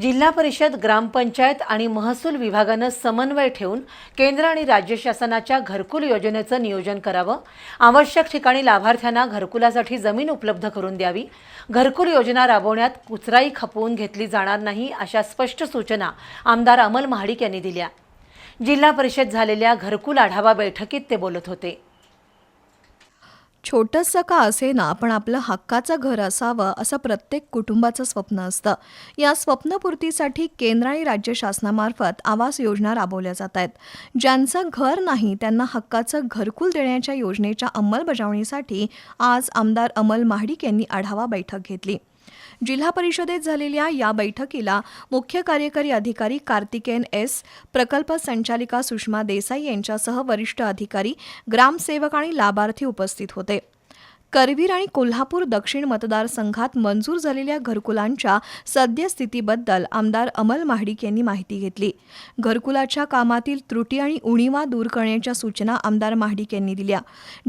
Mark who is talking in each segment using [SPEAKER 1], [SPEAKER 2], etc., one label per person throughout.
[SPEAKER 1] जिल्हा परिषद ग्रामपंचायत आणि महसूल विभागानं समन्वय ठेवून केंद्र आणि राज्य शासनाच्या घरकुल योजनेचं नियोजन करावं. आवश्यक ठिकाणी लाभार्थ्यांना घरकुलासाठी जमीन उपलब्ध करून द्यावी. घरकुल योजना राबवण्यात कुचराई खपवून घेतली जाणार नाही अशा स्पष्ट सूचना आमदार अमल महाडिक यांनी दिल्या. जिल्हा परिषद झालेल्या घरकुल आढावा बैठकीत ते बोलत होते.
[SPEAKER 2] छोटंसं का असेना पण आपलं हक्काचं घर असावं असं प्रत्येक कुटुंबाचं स्वप्न असतं. या स्वप्नपूर्तीसाठी केंद्र आणि राज्य शासनामार्फत आवास योजना राबवल्या जात आहेत. ज्यांचं घर नाही त्यांना हक्काचं घरकुल देण्याच्या योजनेच्या अंमलबजावणीसाठी आज आमदार अमल महाडिक यांनी आढावा बैठक घेतली. जिल्हा परिषदेत झालेल्या या बैठकीला मुख्य कार्यकारी अधिकारी कार्तिकेन एस प्रकल्प संचालिका सुषमा देसाई यांच्यासह वरिष्ठ अधिकारी ग्रामसेवक आणि लाभार्थी उपस्थित होते. करवीर आणि कोल्हापूर दक्षिण मतदारसंघात मंजूर झालेल्या घरकुलांच्या सद्यस्थितीबद्दल आमदार अमल महाडिक यांनी माहिती घेतली. घरकुलाच्या कामातील त्रुटी आणि उणीवा दूर करण्याच्या सूचना आमदार महाडिक यांनी दिल्या.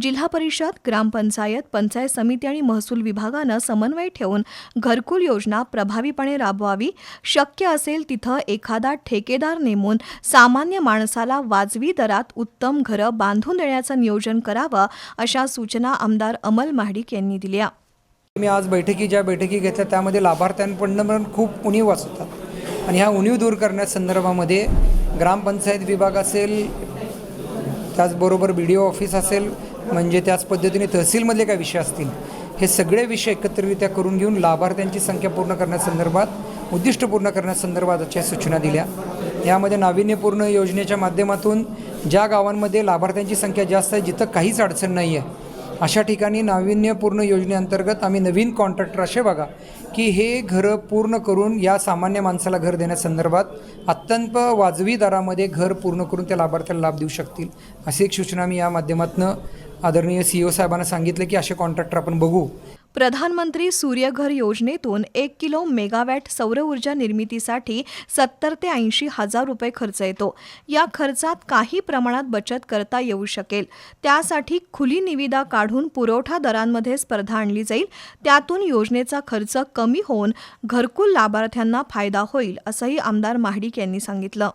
[SPEAKER 2] जिल्हा परिषद ग्रामपंचायत पंचायत समिती आणि महसूल विभागानं समन्वय ठेवून घरकुल योजना प्रभावीपणे राबवावी शक्य असेल तिथं एखादा ठेकेदार नेमून सामान्य माणसाला वाजवी दरात उत्तम घरं बांधून देण्याचं नियोजन करावं अशा सूचना आमदार अमल महाडिक यांनी दिल्या.
[SPEAKER 3] मी आज बैठकी ज्या बैठकी घेतल्या त्यामध्ये लाभार्थ्यांकडनं खूप उणीव वाचतात आणि ह्या उणीव दूर करण्यासंदर्भामध्ये ग्रामपंचायत विभाग असेल त्याचबरोबर बी डी ओ ऑफिस असेल म्हणजे त्याच पद्धतीने तहसीलमधले काय विषय असतील हे सगळे विषय एकत्रितरित्या करून घेऊन लाभार्थ्यांची संख्या पूर्ण करण्यासंदर्भात उद्दिष्ट पूर्ण करण्यासंदर्भातच्या सूचना दिल्या. यामध्ये नाविन्यपूर्ण योजनेच्या माध्यमातून ज्या गावांमध्ये लाभार्थ्यांची संख्या जास्त आहे जिथं काहीच अडचण नाही आहे अशा ठिकाणी नाविन्यपूर्ण योजनेअंतर्गत आम्ही नवीन कॉन्ट्रॅक्टर असे बघा की हे घरं पूर्ण करून या सामान्य माणसाला घर देण्यासंदर्भात अत्यंत वाजवी दरामध्ये घर पूर्ण करून त्या लाभार्थ्याला लाभ देऊ शकतील. अशी एक सूचना मी या माध्यमातून आदरणीय सी ओ साहेबांना सांगितलं की असे कॉन्ट्रॅक्टर आपण बघू.
[SPEAKER 2] प्रधानमंत्री सूर्यघर योजनेतून एक किलो मेगावॅट सौर ऊर्जा निर्मितीसाठी सत्तर ते ऐंशी हजार रुपये खर्च येतो. या खर्चात काही प्रमाणात बचत करता येऊ शकेल. त्यासाठी खुली निविदा काढून पुरवठा दरांमध्ये स्पर्धा आणली जाईल. त्यातून योजनेचा खर्च कमी होऊन घरकुल लाभार्थ्यांना फायदा होईल असंही आमदार महाडिक यांनी सांगितलं.